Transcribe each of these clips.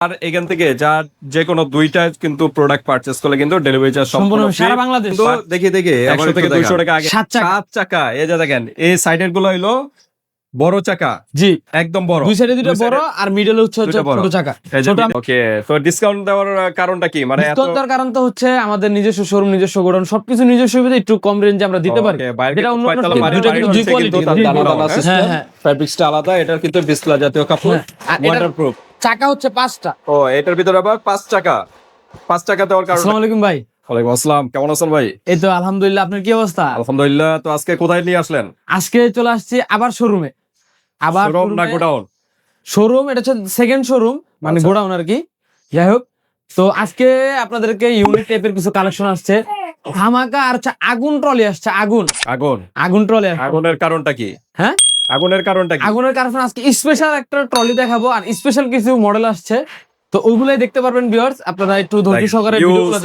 আর এখান থেকে যা যে কোনো দুইটা কিন্তু প্রোডাক্ট পারচেজ করলে কিন্তু ডেলিভারি চার্জ সম্পূর্ণ সারা বাংলাদেশ। কিন্তু দেখি দেখি একশো থেকে দুইশো টাকা আগে। সাত চাকা এই যে দেখেন এই সাইডেরগুলো বড় চাকা। জি। একদম বড়। দুই সাইডে দুটো বড় আর মিডল হচ্ছে ছোট চাকা। ওকে তো ডিসকাউন্ট দেওয়ার কারণটা কি? মানে এত ডিসকাউন্ট কারণ তো হচ্ছে আমাদের নিজস্ব শোরুম নিজস্ব গোডাউন সবকিছু নিজস্ব সুবিধা একটু কম রেঞ্জে আমরা দিতে পারি। বাইরে অন্য দুটো কিন্তু দুই দানা হ্যাঁ, system, হ্যাঁ। আলাদা এটার কিন্তু বিসলা জাতীয় কাপড়। হ্যাঁ, ওয়াটারপ্রুফ চাকা হচ্ছে পাঁচটা। ও এটার ভিতরে আবার পাঁচ টাকা পাঁচ টাকা দেওয়ার কারণ। আসসালামু আলাইকুম ভাই। ওয়ালাইকুম আসসালাম। কেমন আছেন ভাই? এই তো আলহামদুলিল্লাহ আপনার কি অবস্থা? আলহামদুলিল্লাহ তো আজকে কোথায় নিয়ে আসলেন? আজকে চলে আসছি আবার শোরুমে আবার শোরুম না গোডাউন শোরুম এটা হচ্ছে সেকেন্ড শোরুম মানে আচ্ছা। গোডাউন আর কি। যাই হোক তো আজকে আপনাদেরকে ইউনিক টাইপের কিছু কালেকশন আসছে। ধামাকা আর আগুন ট্রলি আসছে আগুন। আগুন। আগুন ট্রলি আগুনের কারণটা কি? হ্যাঁ? আগুনের কারণটা কি? আগুনের কারণে আজকে স্পেশাল একটা ট্রলি দেখাবো আর স্পেশাল কিছু মডেল আসছে। তো ওইগুলাই দেখতে পারবেন ভিউয়ার্স আপনারা একটু ধৈর্য সহকারে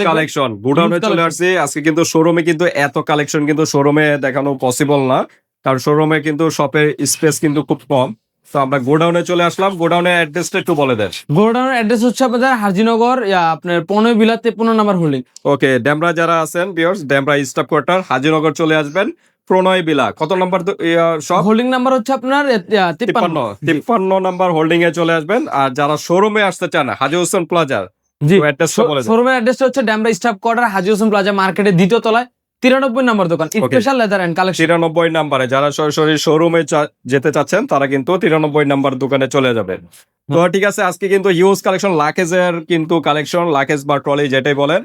কালেকশন গোডাউনে চলে আসছে। আজকে কিন্তু শোরুমে কিন্তু এত কালেকশন কিন্তু শোরুমে দেখানো পসিবল না। কারণ শোরুমে কিন্তু শপের স্পেস কিন্তু খুব কম। তো আমরা গোডাউনে চলে আসলাম। গোডাউনের অ্যাড্রেসটা একটু বলে দেন। গোডাউনের অ্যাড্রেস হচ্ছে আপনাদের হাজিনগর আপনার পনেরো বিলা তেপন্ন নাম্বার হোল্ডিং ওকে ড্যামরা যারা আছেন বিয়ার্স ড্যামরা স্টাফ কোয়ার্টার হাজিনগর চলে আসবেন। প্রণয় বিলা কত নম্বর সব? হোল্ডিং নাম্বার হচ্ছে আপনার তিপ্পান্ন। তিপ্পান্ন নাম্বার হোল্ডিং এ চলে আসবেন। আর যারা শোরুমে আসতে চান হাজি হোসেন প্লাজার জি শোরুমের অ্যাড্রেসটা হচ্ছে Demra staff quarter Haji Hossain plaza মার্কেটের দ্বিতীয় তলায় তিরানব্বই নাম্বার দোকান স্পেশাল লেদার এন্ড কালেকশন তিরানব্বই নাম্বারে যারা সরাসরি শোরুমে যেতে চাচ্ছেন তারা কিন্তু তিরানব্বই নাম্বার দোকানে চলে যাবেন। তো ঠিক আছে আজকে কিন্তু ইউজ কালেকশন লাকেজের কিন্তু কালেকশন লাকেজ বা ট্রলি যেটাই বলেন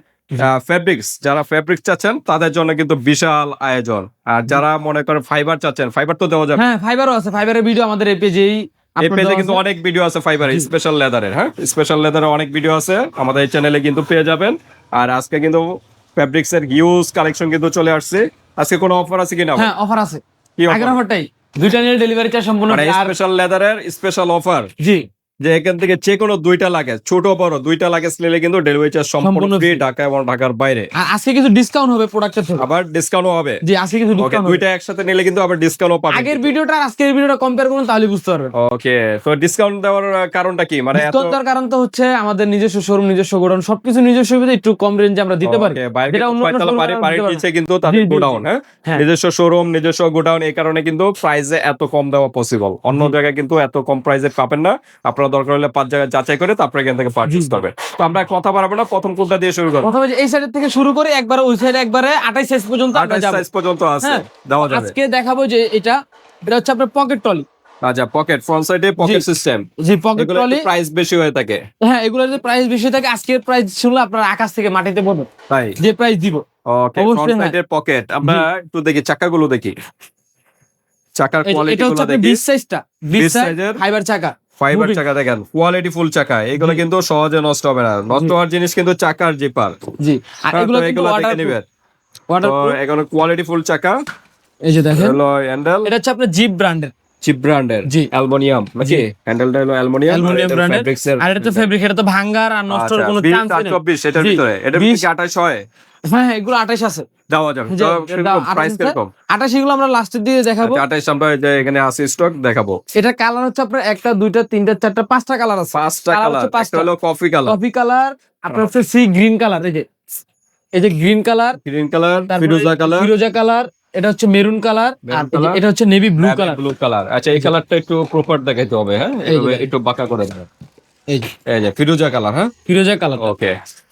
ফেব্রিক্স যারা ফেব্রিক্স চাচ্ছেন তাদের জন্য কিন্তু বিশাল আয়োজন। আর যারা মনে করেন ফাইবার চাচ্ছেন ফাইবার তো দেওয়া যাবে। হ্যাঁ ফাইবারও আছে ফাইবারের ভিডিও আমাদের এই পেজেই এই পেজে কিন্তু অনেক ভিডিও আছে ফাইবার স্পেশাল লেদারের হ্যাঁ? স্পেশাল লেদারের অনেক ভিডিও আছে আমাদের এই চ্যানেলে কিন্তু পেয়ে যাবেন। আর আজকে কিন্তু ফেব্রিক্স এর হিউজ কালেকশন কিন্তু চলে আসছে। আজকে কোনো অফার আছে কিনা? হ্যাঁ অফার আছে। কি অফার অফারটাই দুইটা নিয়ে ডেলিভারি চার্জ সম্পূর্ণ। স্পেশাল লেদারের স্পেশাল অফার জি। যে এখান থেকে যে কোনো দুইটা লাগে ছোট বড় দুইটা লাগেজ নিলে কিন্তু ডেলিভারি চার্জ সম্পূর্ণ ফ্রি ঢাকা এবং ঢাকার বাইরে। আজকে কিছু ডিসকাউন্ট হবে প্রোডাক্টের থেকে আবার ডিসকাউন্টও হবে। জি আজকে কিছু ডিসকাউন্ট দুইটা একসাথে নিলে কিন্তু আবার ডিসকাউন্টও পাবেন। আগের ভিডিওটা আর আজকের ভিডিওটা কম্পেয়ার করুন তাহলে বুঝতে পারবেন। ওকে তো ডিসকাউন্ট দেওয়ার কারণটা কি? মানে এত ডিসকাউন্ট দেওয়ার কারণ তো হচ্ছে আমাদের নিজস্ব শোরুম নিজস্ব গোডাউন সবকিছু নিজস্ব সুবিধা একটু কম রেঞ্জে আমরা দিতে পারি। যেটা কিন্তু অন্য বাড়ির দিতে পারে নিচে কিন্তু তাদের জি, গোডাউন হ্যাঁ? হ্যাঁ। নিজস্ব শোরুম নিজস্ব গোডাউন এই কারণে কিন্তু প্রাইসে এত কম দেওয়া পসিবল অন্য জায়গায় কিন্তু এত কম প্রাইসে পাবেন না। আপনারা দরকার হলে পাঁচ জায়গায় যাচাই করে তারপরে এখান থেকে পারচেজ করবেন। তো আমরা কথা বাড়াবো না। প্রথম কোনটা দিয়ে শুরু করব? প্রথমে এই সাইড থেকে শুরু করে একবারে ওই সাইডে একবারে আঠাইশ সাইজ পর্যন্ত আঠাশ সাইজ পর্যন্ত আছে। হ্যাঁ। দেওয়া যাবে। আজকে দেখাবো যে এটা এটা হচ্ছে আপনার পকেট ট্রলি আচ্ছা পকেট ফ্রন্ট সাইডে পকেট সিস্টেম যে পকেট এগুলো ট্রলি প্রাইস বেশি হয়ে থাকে। হ্যাঁ এগুলোর যে প্রাইস বেশি থাকে আজকের প্রাইস শুনলে আপনার আকাশ থেকে মাটিতে পড়বে। তাই? যে প্রাইস দিব। ওকে ফ্রন্ট। সাইডের পকেট আমরা একটু দেখি চাকাগুলো দেখি। চাকার কোয়ালিটি এটা হচ্ছে গুলো আপনার দেখি। বিশ সাইজটা বিশ 20 সাইজের ফাইবার চাকা। ফাইবার চাকা দেখেন কোয়ালিটি ফুল চাকা এগুলো কিন্তু সহজে নষ্ট হবে না। নষ্ট হওয়ার জিনিস কিন্তু চাকার জিপার জি। আর হ্যাঁ, এগুলো এগুলো দেখে নিবেন। এগুলো কোয়ালিটি ফুল চাকা। এই যে দেখেন। হলো হ্যান্ডেল এটা হচ্ছে আপনার জিপ ব্র্যান্ডের চিপ ব্র্যান্ডের জি। অ্যালুমিনিয়াম নাকি? হ্যান্ডেলটা হলো অ্যালুমিনিয়াম brand এর। আর এটা তো ফেব্রিক এটা তো ভাঙ্গার আর নষ্ট হওয়ার কোনো চান্স নেই। চব্বিশ এটার জি। ভিতরে এটার 20 ভিতরে আঠাশ হয়? হ্যাঁ এগুলো আঠাশ আছে। দেওয়া যাবে প্রাইস কীরকম আঠাশ এগুলো আমরা লাস্টের দিকে দেখাবো। আঠাশ আমরা এখানে আছে স্টক দেখাবো। এটা কালার হচ্ছে আপনার একটা দুইটা তিনটা চারটা পাঁচটা কালার আছে। পাঁচটা কালার পাঁচটা। হলো কফি কালার কফি কালার আপনার হচ্ছে সি গ্রিন কালার এই যে এই যে গ্রিন কালার গ্রিন কালার ফিরোজা কালার ফিরোজা কালার এটা হচ্ছে মেরুন কালার। এটা হচ্ছে navy blue colour blue colour আচ্ছা এই কালারটা একটু প্রপার দেখাইতে হবে হ্যাঁ। একটু বাঁকা করে দেবেন এই যে। ফিরোজা কালার হ্যাঁ? ফিরোজা কালার ওকে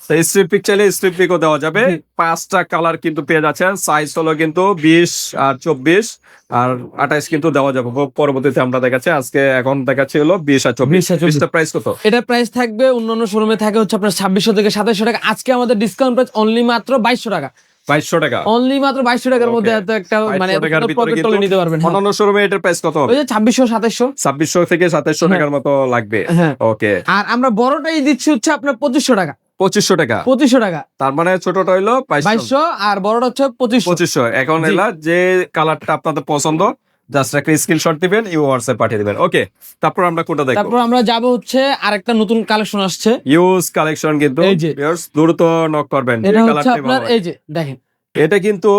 স্ট্রিপ পিক চাইলে স্ট্রিপ পিকও দেওয়া যাবে। পাঁচটা কালার কিন্তু পেয়ে যাচ্ছেন। সাইজ হলো কিন্তু বিশ আর চব্বিশ আর আঠাইশ কিন্তু দেওয়া যাবে। পরবর্তীতে আমরা দেখাচ্ছি। আজকে এখন দেখাচ্ছি হলো বিশ আর চব্বিশ। 20 আর 24 প্রাইস কত? এটার প্রাইস থাকবে অন্যান্য শোরুমে থাকে হচ্ছে আপনার ছাব্বিশশো থেকে সাতাশশো টাকা। আজকে আমাদের ডিসকাউন্ট প্রাইস অনলি মাত্র বাইশশো টাকা। বাইশশো টাকা। অনলি মাত্র বাইশশো টাকার মধ্যে এত একটা মানে 2200 টাকার ভিতরে পকেট কিন্তু টলে নিতে পারবেন। হ্যাঁ। অন্যান্য শোরুমে এটার প্রাইস কত হবে? ছাব্বিশশো সাতাশশো ছাব্বিশশো থেকে সাতাশশো হ্যাঁ। টাকার মতো লাগবে। হ্যাঁ। ওকে আর আমরা বড়টাই দিচ্ছি হচ্ছে আপনার পঁচিশশো টাকা। পঁচিশশো টাকা। পঁচিশশো টাকা। তার মানে ছোটটা হইল বাইশশো। আর বড়টা হচ্ছে পঁচিশ পঁচিশশো। এখন এলা যে কালারটা আপনাদের পছন্দ জাস্ট একটা স্ক্রিনশট দিবেন ইউ হোয়াটসঅ্যাপ পাঠিয়ে দিবেন। ওকে তারপর আমরা কোনটা দেখব? তারপর আমরা যাব হচ্ছে আরেকটা নতুন কালেকশন আসছে। ইউজ কালেকশন কিন্তু এই যে। দ্রুত নক করবেন। এটা হচ্ছে আপনার এই যে দেখেন। এটা কিন্তু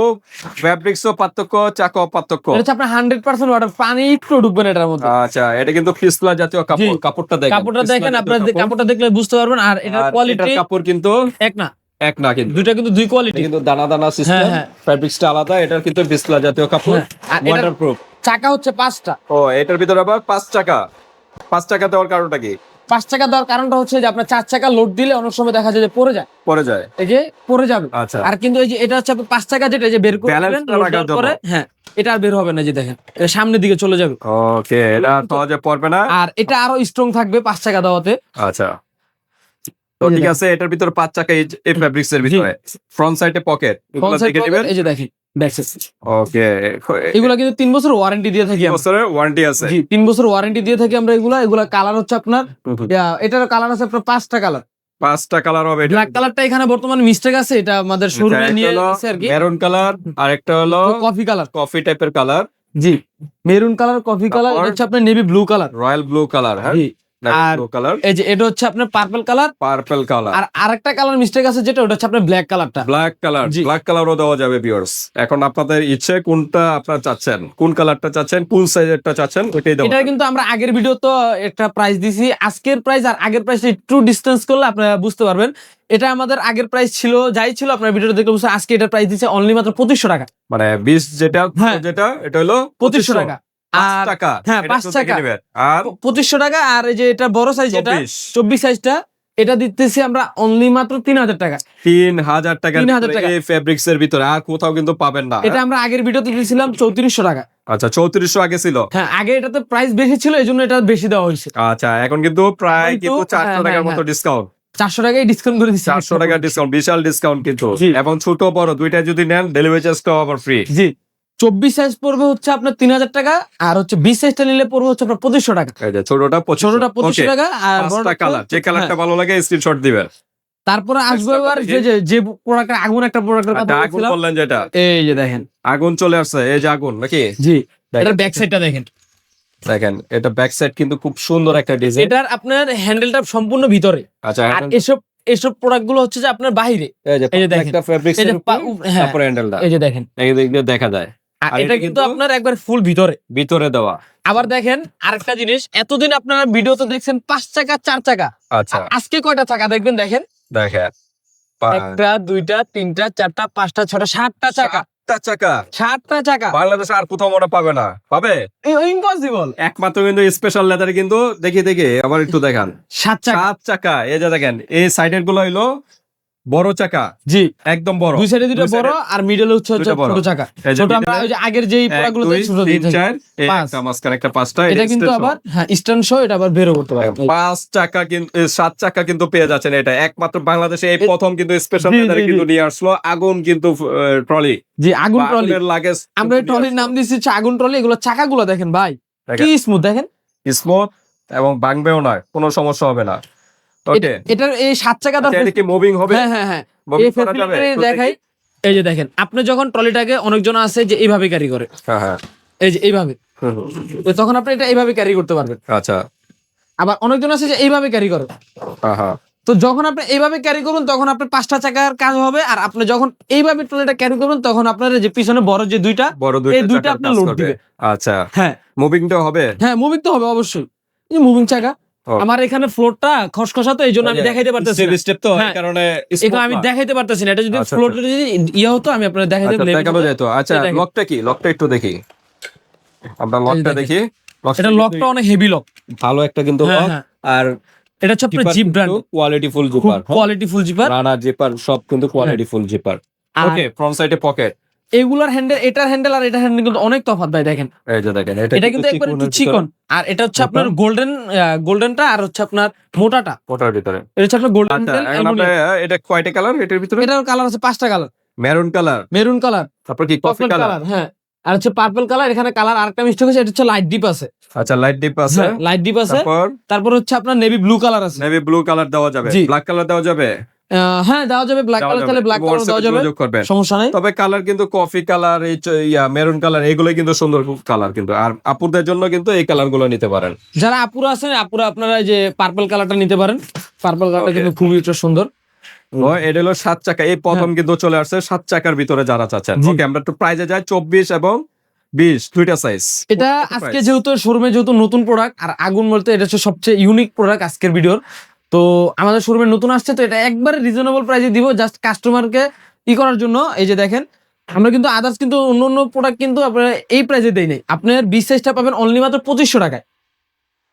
ফ্যাব্রিক্সও পার্থক্য চাকাও পার্থক্য। এটা আপনার হান্ড্রেড পার্সেন্ট ওয়াটার পানি একটু ঢুকবে না এটার মধ্যে। আচ্ছা এটা কিন্তু পিছলা জাতীয় কাপড় কাপড়টা দেখেন কাপড়টা দেখেন আপনার কাপড়টা দেখলে বুঝতে পারবেন আর এটার কোয়ালিটি কাপড় কিন্তু এক না। এক না কিন্তু। দুইটা কিন্তু দুই কোয়ালিটি কিন্তু দানা দানা সিস্টেম হ্যাঁ। ফ্যাব্রিক্সটা আলাদা এটার কিন্তু পিছলা জাতীয় কাপড় হ্যাঁ, ওয়াটারপ্রুফ চাকা হচ্ছে পাঁচটা। ও এটার ভিতরে আবার পাঁচ টাকা পাঁচ টাকা দেওয়ার কারণটা কি? পাঁচ চাকা দেওয়ার কারণটা হচ্ছে যে আপনার চার চাকা লোড দিলে অনেক সময় দেখা যায় যে পড়ে যায়। পরে যায়। এই যে পড়ে যাবে। আচ্ছা। আর কিন্তু এই যে এটা হচ্ছে পাঁচ চাকা যেটা যে বের করে হ্যাঁ এটা আর বের হবে না যে দেখেন সামনের দিকে চলে যাবে। ওকে এটা সহজে পড়বে না। আর এটা আরও স্ট্রং থাকবে পাঁচ চাকা দেওয়াতে। আচ্ছা। তো ঠিক আছে এটার ভিতরে পাঁচ চাকা এই ফ্যাব্রিক্স এর ভিতরে। ফ্রন্ট সাইডে পকেট এই যে দেখেন। ওকে এগুলা কিন্তু তিন বছর ওয়ারেন্টি দিয়ে থাকি বছরের ওয়ারেন্টি আছে। জি তিন বছর ওয়ারেন্টি দিয়ে থাকি আমরা এগুলা। এগুলা কালার হচ্ছে আপনার এটার কালার আছে আপনার পাঁচটা কালার পাঁচটা কালার হবে ব্ল্যাক কালারটা এখানে বর্তমানে মিস্টেক আছে এটা আমাদের শোরুমে নিয়ে এসেছে আর কি। মেরুন কালার আর একটা হলো কফি কালার কফি টাইপের কালার জি মেরুন কালার কফি কালার হচ্ছে আপনার navy blue colour royal blue colour হ্যাঁ? আর- কালার এই যে এটা হচ্ছে আপনার পার্পল কালার পার্পল কালার আর আরেকটা কালার মিস্টেক আছে যেটা ওটা হচ্ছে আপনার ব্ল্যাক কালারটা ব্ল্যাক কালার জি। ব্ল্যাক কালারও দেওয়া যাবে ভিউয়ার্স এখন আপনাদের ইচ্ছে কোনটা আপনারা চাচ্ছেন? কোন কালারটা চাচ্ছেন? কোন সাইজেরটা চাচ্ছেন? ওইটাই এটা কিন্তু আমরা আগের ভিডিও তো একটা প্রাইস দিছি। আজকের প্রাইস আর আগের প্রাইস একটু ডিস্টেন্স করলে আপনারা বুঝতে পারবেন। এটা আমাদের আগের প্রাইস ছিল যাই ছিল আপনার ভিডিওটা দেখলে বুঝতে আজকে এটা প্রাইস দিচ্ছে অনলি মাত্র পঁচিশশো টাকা। মানে বিশ যেটা হ্যাঁ। যেটা এটা হলো পঁচিশশো। টাকা। আর টাকা। হ্যাঁ, পাঁচ টাকা। আর পঁচিশশো টাকা আর এই যে এটা বড় সাইজ যেটা চব্বিশ। সাইজটা এটা দিতেছি আমরা অনলি মাত্র তিন হাজার টাকা। তিন হাজার টাকা 3000 টাকা। এই ফেব্রিক্স এর ভিতরে আর কোথাও কিন্তু পাবেন না। এটা আমরা আগের ভিডিওতে দিয়েছিলাম চৌত্রিশশো টাকা। আচ্ছা চৌত্রিশশো আগে ছিল। হ্যাঁ আগে এটাতে প্রাইস বেশি ছিল এই জন্য এটা বেশি দেওয়া হয়েছে। আচ্ছা এখন কিন্তু প্রায় কিন্তু, চারশো হ্যাঁ, টাকার হ্যাঁ, মতো ডিসকাউন্ট চারশো টাকায় ডিসকাউন্ট করে দিচ্ছি। চারশো টাকা ডিসকাউন্ট বিশাল ডিসকাউন্ট কিন্তু। এবং ছোট বড় দুইটা যদি নেন ডেলিভারি চার্জটাও আবার ফ্রি জি। চব্বিশ সাইজ পড়বে হচ্ছে আপনার তিন হাজার টাকা আর হচ্ছে বিশ সাইজটা নিলে পড়বে হচ্ছে আপনার পঁচিশশো টাকা। ছোটটা ছোটটা পঁচিশশো টাকা আর কালার যে কালারটা। ভালো লাগে স্ক্রিনশট দিবেন। তারপরে আসবে এবার যে যে প্রোডাক্টের আগুন একটা প্রোডাক্টের কথা আচ্ছা, আগুন বললেন যেটা। এই যে দেখেন। আগুন চলে আসছে এই যে আগুন নাকি? জি। এটার ব্যাক সাইডটা দেখেন। দেখেন এটা ব্যাক সাইড কিন্তু খুব সুন্দর একটা ডিজাইন এটার আপনার হ্যান্ডেলটা সম্পূর্ণ ভিতরে। আচ্ছা আর এসব এসব প্রোডাক্টগুলো হচ্ছে যে আপনার বাইরে এই যে দেখেন। একটা ফেব্রিক্স হ্যাঁ। তারপরে হ্যান্ডেলটা এই যে দেখেন। এই দেখা যায়। এটা কিন্তু আপনার একবার ফুল ভিতরে। ভিতরে দেওয়া। আবার দেখেন আরেকটা জিনিস এতদিন আপনারা ভিডিওতে দেখছেন পাঁচ চাকা চার চাকা। আচ্ছা। আজকে কয়টা চাকা দেখবেন দেখেন? দেখেন। একটা দুইটা তিনটা চারটা পাঁচটা ছটা সাতটা চাকা। চাকা? সাতটা চাকা। বাংলাদেশে আর কোথাও মনে পাবে না। পাবে? ইম্পসিবল একমাত্র কিন্তু স্পেশাল লেদারে কিন্তু দেখি দেখি আবার একটু দেখান। সাত চাকা। সাত চাকা। এই যে দেখেন এই সাইডেরগুলো হইল বড় চাকা। জি। একদম বড়। দুই সাইডে দুটো বড় আর মিডল হচ্ছে হচ্ছে ছোট চাকা। ছোট আমরা ওই যে আগের যেই পোড়াগুলো দুই, ছোট থাকি। চার, এই পাঁচ। একটা পাঁচটা এটা কিন্তু আবার হ্যাঁ স্ট্যান্ড সহ এটা আবার বেরো করতে পারবে পাঁচ চাকা কিন্তু সাত চাকা কিন্তু পেয়ে যাচ্ছেন এটা। একমাত্র বাংলাদেশে এই প্রথম কিন্তু স্পেশাল জি, কিন্তু। নিয়ে আসলো। আগুন কিন্তু ট্রলি জি আগুন ট্রলি লাগেজ আমরা ট্রলির নাম দিচ্ছি আগুন ট্রলি এগুলো চাকাগুলো দেখেন ভাই। কি স্মুথ দেখেন। স্মুথ এবং ভাঙবেও না কোনো সমস্যা হবে না। ওকে এটার এই সাত চাকা এটা কি মুভিং হবে? হ্যাঁ হ্যাঁ হ্যাঁ। এই একটু দেখাই। এই যে দেখেন আপনি যখন ট্রলিটাকে অনেকজন আছে যে এইভাবে ক্যারি করে। হ্যাঁ হ্যাঁ। এই যে এইভাবে। তো তখন আপনি এটা এইভাবে ক্যারি করতে পারবেন। আচ্ছা। আবার অনেকজন আছে যে এইভাবে ক্যারি করে। তো যখন আপনি এইভাবে ক্যারি করবেন তখন আপনার পাঁচটা চাকার কাজ হবে আর আপনি যখন এইভাবে ট্রলিটা ক্যারি করবেন তখন আপনার যে পিছনে বড় যে দুইটা বড় এই দুইটা কাজ লোড দিবে। আচ্ছা। হ্যাঁ। মুভিংটাও হবে? হ্যাঁ মুভিং তো হবে অবশ্যই। মুভিং চাকা। আমার এখানে ফ্লোরটা খসখসা তো এই জন্য আমি দেখাইতে পারতেছি না। স্টেপ তো হ্যাঁ। এই কারণে এখানে আমি দেখাইতে পারতেছি না। এটা যদি আচ্ছা, ফ্লোরটা যদি ইয়ে হতো আমি আপনার দেখাইতে আচ্ছা, দেখানো যেত আচ্ছা লকটা কি? লকটা একটু দেখি। আমরা লকটা। দেখি। এটা লকটা অনেক হেভি লক ভালো একটা কিন্তু হ্যাঁ লক হ্যাঁ। আর এটা হচ্ছে আপনার zip brand quality full zipper quality full zipper Rana zipper সব কিন্তু quality full zipper okay front সাইডে পকেট এগুলার হ্যান্ডেল এটার হ্যান্ডেল আর এটার হ্যান্ডেল কিন্তু অনেক তফাৎ ভাই দেখেন। এই যে দেখেন এটা কিন্তু একবার একটু চিকন। আর এটা হচ্ছে আপনার। গোল্ডেন গোল্ডেনটা আর হচ্ছে আপনার মোটাটা। ভিতরে, ওটার ভিতরে। এটা হচ্ছে আপনার গোল্ডেন আচ্ছা এটা কয়টা কালার এটার ভিতরে? এটার কালার আছে পাঁচটা colour maroon colour maroon colour তারপর কি কফি কালার হ্যাঁ। আর হচ্ছে পার্পল কালার এখানে কালার আরেকটা মিস্টেক হচ্ছে এটা হচ্ছে লাইট ডিপ আছে। আচ্ছা লাইট ডিপ আছে। লাইট ডিপ আছে। তারপর? তারপর হচ্ছে আপনার নেভি ব্লু কালার আছে। নেভি ব্লু কালার দেওয়া যাবে। ব্ল্যাক কালার দেওয়া যাবে? হ্যাঁ দেওয়া যাবে ব্ল্যাক কালার তাহলে ব্ল্যাক কালার দেওয়া যাবে। সমস্যা নাই। তবে কালার কিন্তু কফি কালার এই ইয়া মেরুন কালার এগুলোই কিন্তু সুন্দর কালার কিন্তু। আর আপুদের জন্য কিন্তু এই কালারগুলো নিতে পারেন। যারা আপুরা আছেন আপুরা আপনারা যে পার্পল কালারটা নিতে পারেন। পার্পল কালারটা কিন্তু খুবই সুন্দর। এটা হলো সাত চাকা। এই প্রথম কিন্তু চলে আসছে সাত চাকার ভিতরে যারা চাচ্ছেন। হ্যাঁ। ওকে আমরা একটু প্রাইজে যাই চব্বিশ এবং বিশ দুইটা সাইজ এটা আজকে যেহেতু শোরুমে যেহেতু নতুন প্রোডাক্ট আর আগুন বলতে এটা হচ্ছে সবচেয়ে ইউনিক প্রোডাক্ট আজকের ভিডিওর তো আমাদের শোরুমে নতুন আসছে, তো এটা একবারে রিজনেবল প্রাইসে দিব জাস্ট কাস্টমারকে ই করার জন্য। এই যে দেখেন, আমরা কিন্তু আদার্স কিন্তু অন্য অন্য প্রোডাক্ট কিন্তু আপনার এই প্রাইসে দেই নাই। আপনার বিশ সাইজটা পাবেন অনলি মাত্র পঁচিশশো টাকায়।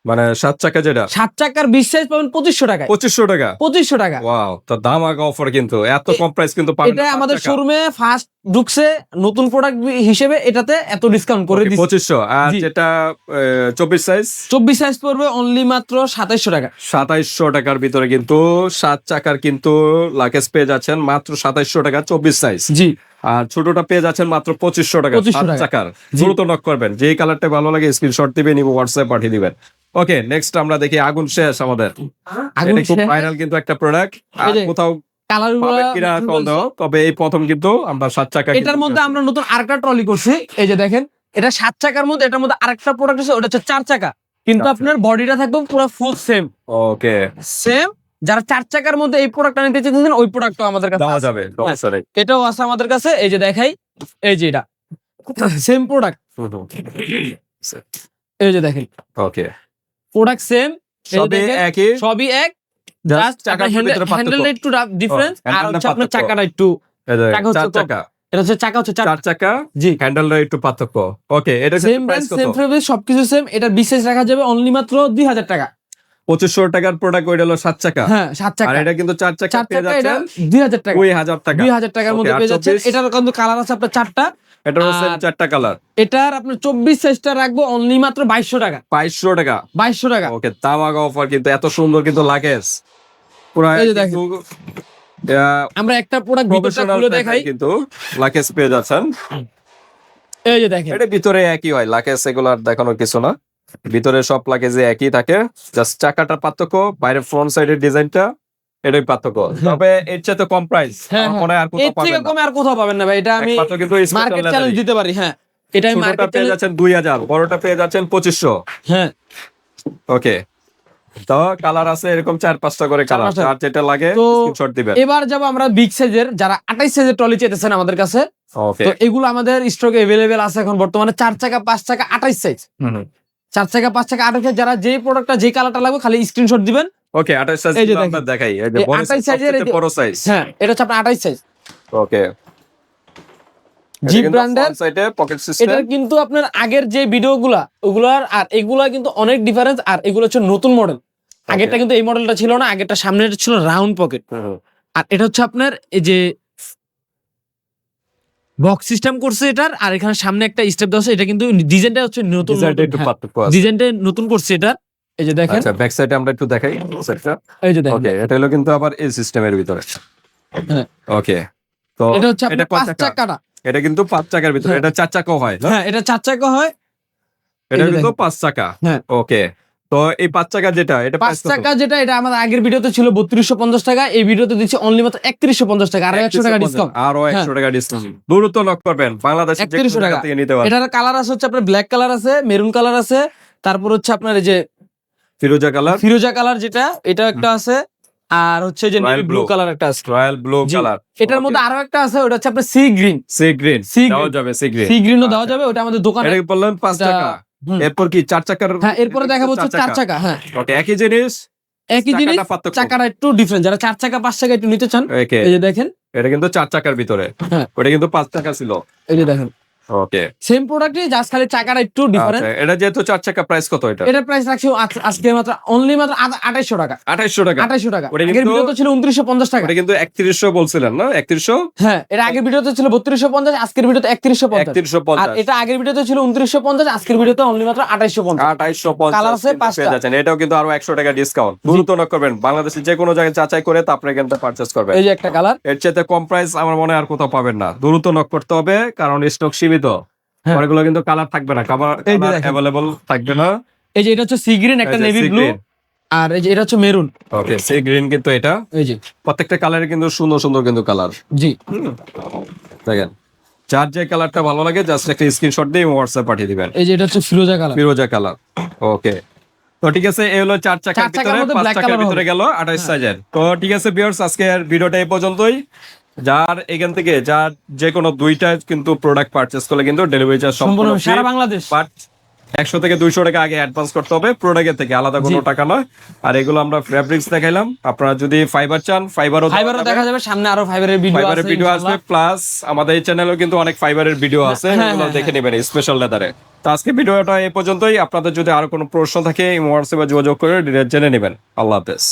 মানে সাত চাকা যেটা? সাত চাকার বিশ সাইজ পাবেন পঁচিশশো টাকায়। পঁচিশশো টাকা? পঁচিশশো টাকা। ওয়াও তো দাম আগে অফার কিন্তু। এত কম প্রাইস কিন্তু এটা আমাদের শোরুমে ফার্স্ট ঢুকছে নতুন প্রোডাক্ট হিসেবে এটাতে এত ডিসকাউন্ট করে দিচ্ছি। পঁচিশশো। আর যেটা চব্বিশ সাইজ চব্বিশ সাইজ পড়বে অনলি মাত্র সাতাইশশো টাকা। সাতাইশশো টাকার ভিতরে কিন্তু সাত চাকার কিন্তু লাকেজ পেয়ে যাচ্ছেন মাত্র সাতাইশশো টাকা চব্বিশ সাইজ জি। আর ছোটটা পেয়ে যাচ্ছেন মাত্র পঁচিশশো টাকা 2500 সাত টাকা। চাকার। দ্রুত নক করবেন। যেই কালারটা ভালো লাগে স্ক্রিনশট দিবেন এবং হোয়াটসঅ্যাপ পাঠিয়ে দিবেন। ওকে নেক্সট আমরা দেখি আগুন শেষ আমাদের। আগুন খুব। ভাইরাল কিন্তু একটা প্রোডাক্ট আর কোথাও তবে এই প্রথম কিন্তু আমরা সাত চাকা এটার মধ্যে আমরা নতুন আরেকটা ট্রলি করছি। এই যে দেখেন এটা সাত চাকার মধ্যে এটার মধ্যে আরেকটা প্রোডাক্ট আছে ওটা হচ্ছে চার চাকা। কিন্তু আপনার বডিটা থাকবে পুরো ফুল সেম ওকে সেম যারা চার চাকার মধ্যে এই প্রোডাক্টটা নিতে চাইছেন ওই প্রোডাক্টও আমাদের কাছে দেওয়া যাবে সমস্যা এটাও আছে আমাদের কাছে। এই যে দেখাই এই যে এটা। সেম প্রোডাক্ট এই যে দেখেন। ওকে প্রোডাক্ট সেম সবই একই। সবই এক। জাস্ট হ্যান্ডেলটা একটু ডিফারেন্স আর হচ্ছে আপনার চাকাটা একটু চার চাকা। এটা হচ্ছে চাকা হচ্ছে চার চাকা জি। হ্যান্ডেলটা একটু পার্থক্য। ওকে এটা সেম ব্র্যান্ড সেম ফেব্রিক সবকিছু সেম এটার বিশেষ রাখা যাবে অনলি মাত্র দুই হাজার টাকা। পঁচিশশো টাকার প্রোডাক্ট ওইটা হলো সাত চাকা। হ্যাঁ সাত আর চাকা এটা কিন্তু চার চাকা পেয়ে এটা যাচ্ছেন দুই হাজার টাকা। দুই হাজার টাকা। দুই হাজার টাকার মধ্যে পেয়ে যাচ্ছেন। এটার কিন্তু কালার আছে আপনার চারটা। এটা হচ্ছে চারটা কালার। এটার আপনার চব্বিশ সাইজটা রাখব অনলি মাত্র বাইশশো টাকা। বাইশশো টাকা? বাইশশো টাকা। ওকে তামাক অফার কিন্তু এত সুন্দর কিন্তু লাগেজ পুরো আমরা একটা প্রোডাক্ট ভিতরটা খুলে দেখাই। কিন্তু পেয়ে যাচ্ছেন। এই যে দেখেন। এটা ভিতরে একই হয় লাগেজ এগুলো আর দেখানোর কিছু না। ভিতরে সব লাগেজে একই থাকে। জাস্ট চাকাটা পার্থক্য বাইরে ফ্রন্ট সাইডের ডিজাইনটা এটাই পার্থক্য। তবে এর চেয়ে তো কম প্রাইস হ্যাঁ, হ্যাঁ। মনে হয় আর কোথাও পাবেন না। কমে আর কোথাও পাবেন না ভাই এটা আমি মার্কেট চ্যালেঞ্জ দিতে পারি হ্যাঁ। এটা আমি মার্কেট পেয়ে যাচ্ছেন দুই হাজার বড়টা পেয়ে যাচ্ছেন পঁচিশশো। হ্যাঁ। ওকে। তো কালার আছে এরকম চার পাঁচটা করে কালার আর যেটা লাগে স্ক্রিনশট দিবেন। এবার যাব আমরা বিগ সাইজের যারা আঠাইশ সাইজের ট্রলি চেতেছেন আমাদের কাছে। তো এগুলো আমাদের স্টকে এভেলেবেল আছে এখন বর্তমানে চার চাকা পাঁচ চাকা আঠাইশ সাইজ চার চাকা পাঁচ চাকা আঠাইশ যারা যে প্রোডাক্টটা যে কালারটা লাগবে খালি স্ক্রিনশট দিবেন। ওকে 28 সাইজ আমরা দেখাই। এই যে বড় 28 সাইজের বড় সাইজ হ্যাঁ এটা হচ্ছে আপনার আঠাইশ সাইজ ওকে জিপ ব্র্যান্ডের সাইডে পকেট সিস্টেম এটার কিন্তু আপনার আগের যে ভিডিওগুলা ওগুলার আর এগুলা কিন্তু অনেক ডিফারেন্স আর এগুলো হচ্ছে নতুন মডেল আগেরটা কিন্তু এই মডেলটা ছিল না আগেরটা সামনের ছিল রাউন্ড পকেট আর এটা হচ্ছে আপনার এই যে বক্স সিস্টেম করছে এটার আর এখানে সামনে একটা স্টেপ দেওয়া আছে এটা কিন্তু ডিজাইনটা হচ্ছে নতুন ডিজাইনটা ডিজাইনটা নতুন করছে এটা এই যে দেখেন। আচ্ছা ব্যাক সাইডে আমরা একটু দেখাই সেটটা এই যে দেখেন। ওকে এটা হলো কিন্তু আবার এই সিস্টেমের ভিতরে। হ্যাঁ। ওকে তো এটা হচ্ছে এটা পাঁচ চাকা? চাকাটা। এটা কিন্তু পাঁচ চাকার ভিতরে হ্যাঁ। এটা চার চাকাও হয় হ্যাঁ এটা চার চাকা হয়। এটা কিন্তু পাঁচ চাকা। হ্যাঁ। ওকে তো এই পাঁচ চাকা যেটা এটা পাঁচ চাকা যেটা এটা আমাদের আগের ভিডিওতে ছিল বত্রিশশো পঞ্চাশ টাকা এই ভিডিওতে দিচ্ছে অনলি মাত্র একত্রিশশো পঞ্চাশ টাকা আর একশো টাকা ডিসকাউন্ট আরও হ্যাঁ। একশো টাকা ডিসকাউন্ট দ্রুত নক করবেন বাংলাদেশ যে 3100 কোনো জায়গা টাকা। নিতে পারবেন। এটার কালার আছে হচ্ছে আপনার ব্ল্যাক কালার আছে মেরুন কালার আছে তারপর হচ্ছে আপনার এই যে ফিরোজা কালার? ফিরোজা কালার যেটা এটা একটা আছে আর হচ্ছে যে Royal ব্লু কালার একটা আছে। রয়্যাল ব্লু কালার এটার মধ্যে আরও একটা আছে ওটা হচ্ছে আপনার সি গ্রিন সি গ্রিন দেওয়া green। যাবে সি গ্রিন সি গ্রিনও দেওয়া যাবে ওটা আমাদের দোকানে এটা পাঁচ এটা- টাকা। এরপর কি চার চাকার? হ্যাঁ এরপরে দেখাবো হচ্ছে চার চাকা? হ্যাঁ। ওকে একই জিনিস একই জিনিস চাকাটা একটু ডিফারেন্ট যারা চার চাকা পাঁচ চাকা একটু নিতে চান এই যে দেখেন। এটা কিন্তু চার চাকার ভিতরে। হ্যাঁ। ওটা কিন্তু পাঁচ চাকা ছিল। এই যে দেখেন। ওকে সেম জাস্ট খালি চাকাটা একটু ডিফারেন্ট আচ্ছা এটা যেহেতু চার চাকা প্রাইস কত এটা? এটার প্রাইস রাখছি আজকে মাত্র অনলি মাত্র আঠাইশো টাকা। আঠাইশশো টাকা। আঠাইশো টাকা। ওটা আগের ভিডিওতে ছিল উনত্রিশশো পঞ্চাশ টাকা। ওটা কিন্তু একত্রিশশো বলছিলেন না? একত্রিশশো? হ্যাঁ এটা আগের ভিডিওতে ছিল বত্রিশশো পঞ্চাশ আজকের ভিডিওতে একত্রিশশো পঞ্চাশ। একত্রিশশো আর এটা আগের ভিডিওতে ছিল উনত্রিশশো পঞ্চাশ আজকের ভিডিওতে অনলি মাত্র আঠাইশো পঞ্চাশ। আঠাইশশো Colour পঞ্চাশ আছে পাঁচটা। যাচ্ছেন। এটাও কিন্তু আরও একশো টাকা ডিসকাউন্ট দ্রুত নক করবেন বাংলাদেশের যে কোনো জায়গায় যাচাই করে তারপরে থেকে পারচেস করবেন। এই যে একটা কালারের চেয়ে কম প্রাইস আমার মনে আর কোথাও পাবেন না। দ্রুত নক করতে হবে কারণ স্টক সীমিত হ্যাঁ। অনেকগুলো কিন্তু কালার থাকবে না। কালার অ্যাভেলেবল থাকবে না। এই যে এটা হচ্ছে সি গ্রিন একটা নেভি ব্লু আর এই যে এটা হচ্ছে মেরুন ওকে সি গ্রিন কিন্তু এটা। এই যে। প্রত্যেকটা কালারে কিন্তু সুন্দর সুন্দর কিন্তু কালার জি। দেখেন যার যে কালারটা ভালো লাগে জাস্ট একটা স্ক্রিনশট দিয়ে হোয়াটসঅ্যাপ পাঠিয়ে দিবেন। এই যে এটা হচ্ছে ফিরোজা কালার ফিরোজা কালার ওকে তো ঠিক আছে এই হলো চার চাকার চার ভিতরে পাঁচ চাকার ভিতরে গেল আঠাশ হ্যাঁ। সাইজের তো ঠিক আছে বিয়ার্স আজকের ভিডিওটা এই পর্যন্তই। যার এখান থেকে যার যে কোনো দুইটা কিন্তু প্রোডাক্ট পারচেস করলে কিন্তু ডেলিভারি চার্জ সম্পূর্ণ সারা বাংলাদেশ। বাট একশো থেকে দুইশো টাকা আগে অ্যাডভান্স করতে হবে প্রোডাক্টের থেকে আলাদা কোনো টাকা নয়। আর এগুলো আমরা ফ্যাব্রিক্স দেখাইলাম। আপনারা যদি ফাইবার চান ফাইবারও ফাইবারও দেখা যাবে সামনে আরও ফাইবারের ভিডিও ফাইবারের ভিডিও আসবে প্লাস আমাদের এই চ্যানেলেও কিন্তু অনেক ফাইবারের ভিডিও আছে হ্যাঁ, এগুলো হ্যাঁ, দেখে হ্যাঁ। নেবেন স্পেশাল লেদারে তো আজকে ভিডিওটা এই পর্যন্তই। আপনাদের যদি আরও কোনো প্রশ্ন থাকে হোয়াটসঅ্যাপে যোগাযোগ করে জেনে নেবেন। আল্লাহ হাফেজ।